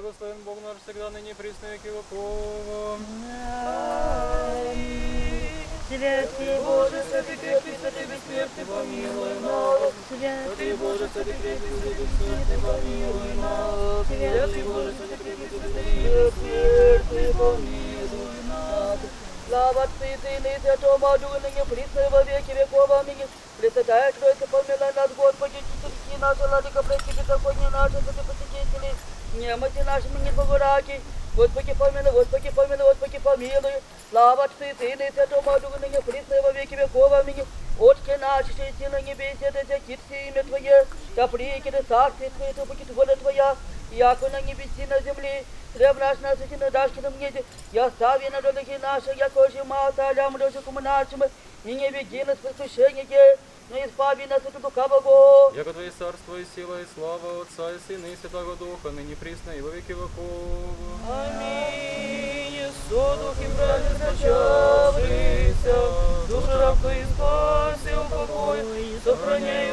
Благословен Бог наш всегда, ныне и присно веки веков. Святый Боже, святый крепкий, святый бессмертный, помилуй нас. Святый Боже, святый крепкий, святый бессмертный, помилуй нас. Святый Боже, святый крепкий, святый бессмертный, помилуй нас. Слава Отцу и Сыну и Святому Духу, ныне присно и во веки веков. Аминь. Пресвятая Тройца, помилуй нас, Господи, чистотки наши, Владыка, прости беззаконие наши, святые посетители, нашими наши, не повораки. Господи, помилуй, Господи, помилуй, Господи, помилуй. Слава Отцу и Сыну и Святому Духу, ныне присно во веки веков. Аминь. Отче наш, что на небесе, да святится имя Твое, да приедет царствие Твое, да будет воля Твоя, яко на небеси, на земле, хлеб наш насыщенный дашь к нам неде, и остави на долги наши, яко же мата, алям рожикому нашему, и не веди нас в искушение, но избави нас от лукавого. Яко Твое царство и сила и слава Отца и Сына и Святого Духа, ныне присно и во веки веков. Аминь. Судух и братья начавшийся, душу раб твоей спаси, упокой, сохраняй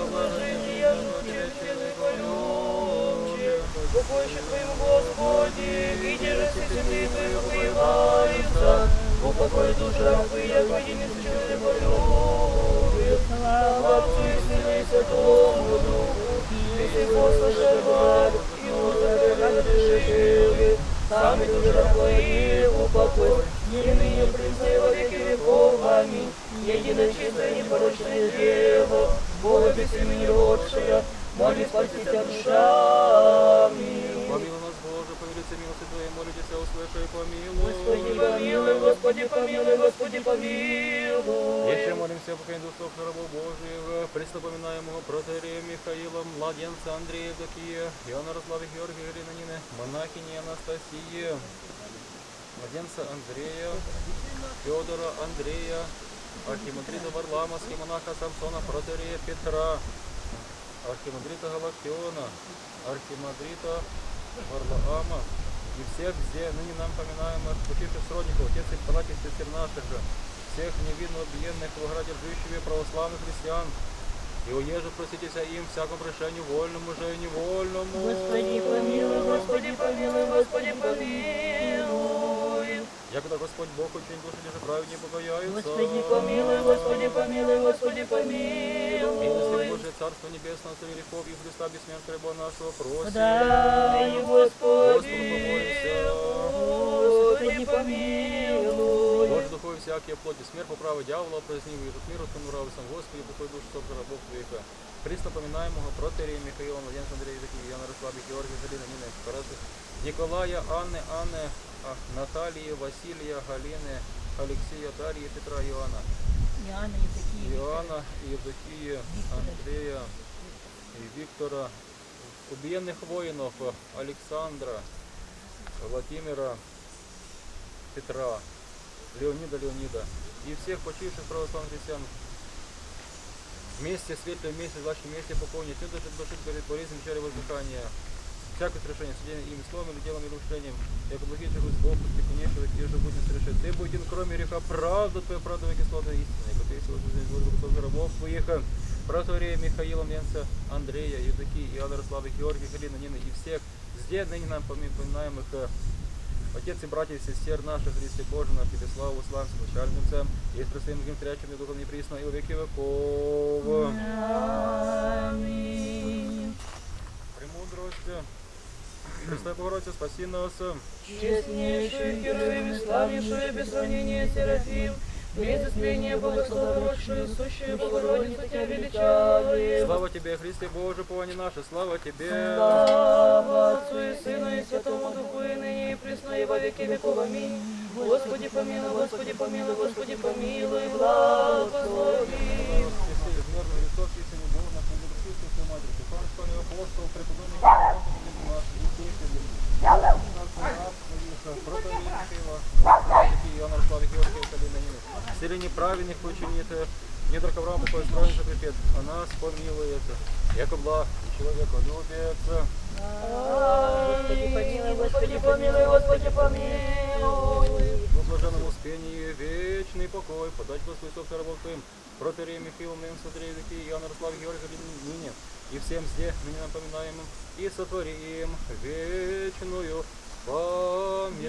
колючий. Упокойши твоим Господи, и держи земли твою воевается, упокой душу раб твоей, яко единственный полюбит. Слава Отцу и Сыну и Святому Духу, и всего слышал, и узрел решили. Сами душа твои упокой, и ныне принцы во веки веков. Аминь. Единое чистое непорочное Дева, Бога без имени родшая, моли спасти тебя Господи, помилуй, Господи, помилуй, Господи, помилуй. Еще молимся по конец духов рабов Божьих, преступоминаемого протеерея Михаила, младенца Андрея Евдокия, Иоанна Рославы Георгия Иринанины, монахини Анастасии, младенца Андрея, Федора Андрея, архимандрита Варлама, монаха Самсона, протеерея Петра, архимандрита Галактиона, архимандрита Варлаама, и всех, где ныне нам поминаемых почивших сродников, отец и братьев и сестер наших, всех невинно убиенных в граде живущих православных христиан, и уеже проситеся им всякому решению вольному же и невольному. Господи, помилуй, Господи, помилуй, Господи, помилуй. Якогда Господь Бог очень души лежит праведні покаяются. Господи, помилуй, Господи, помилуй, Господи, Милости помилуй. Божие Царство Небесное, Царь грехов и Христа бессмертного нашего просим. Дай, Господу Господи, помолимся Господи, помилуй. Боже, духовь всякие плоти, смерть по праву дьявола, праздни выйдут миру, тому сам Господи, покой душ, чтоб рабов Твоих. Христа поминаемого, протерия Михаила, младенца Андрея Языки, Яна Расслаби, Георгия, Галина, Нина, Парасы, Николая, Анны, Анны, а, Натальи, Василия, Галины, Алексея, Дарьи, Петра, Иоанна. Иоанна Евдокия. Иоанна, Евдокия, Андрея и Виктора, убиенных воинов Александра, Владимира, Петра, Леонида, Леонида и всех почивших православных христиан. Вместе, светлые вместе, ваши вместе пополнить, не даже душить перед болезнью, начале воздыхания. Всякое совершение, содеянное им словом или делом или мышлением, яко благие чего Бог, ты конечно, и же будет совершить. Ты будь кроме греха, правда твоя, правда веки слава истина, яко ты есть возможность Бога, рабов твоих, Проторея Михаила Менца, Андрея, Евдокии, Иоанна Рославы, Георгия, Галина, Нины и всех, здесь ныне нам поминаемых Отец и братья и сестер наших, Христе Боже, наш Тебе славу, славу, начальным цем, и с Пресвятым Другим Трячим, и Духом неприсно, и во веки веков. Аминь. Премудрость. Христе Богородице, спаси нас. Честнейший герой, славнейший без сравнения Серафим, Вместе смирения богословросшую, сущую Богородицу Тебя величавы. Слава Тебе, Христе Боже, повани наше, слава Тебе. Слава Отцу и Сыну и Святому Духу, и ныне и присно, и во веки веков. Аминь. Господи помилуй, Господи помилуй, Господи помилуй, благослови. Безмерно Христос, истинный Бог, наш недопустим, Святой Матери, Христос, Спаситель, апостол, преподобный, Селение праведных учинит, не только Авраам покой строен за припет, а нас помилует, яко благ и человека любит. Господи помилуй, Господи помилуй, Господи помилуй. В блаженном успении вечный покой, подать Господу Иисусу рабов Твоим, протерей Михаилом, Нем Садрей, Иоанна Рослав, Георгий, ныне, и всем здесь ныне напоминаемым, и сотворим вечную память.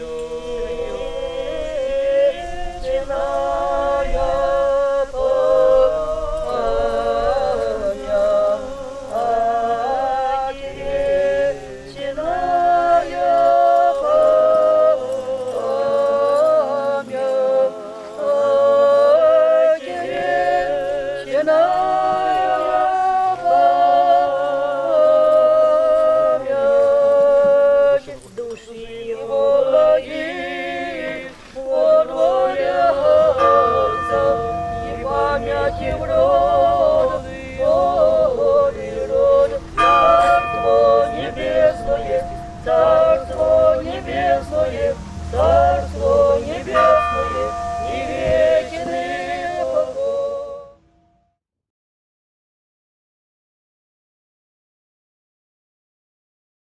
Thank you, Lord.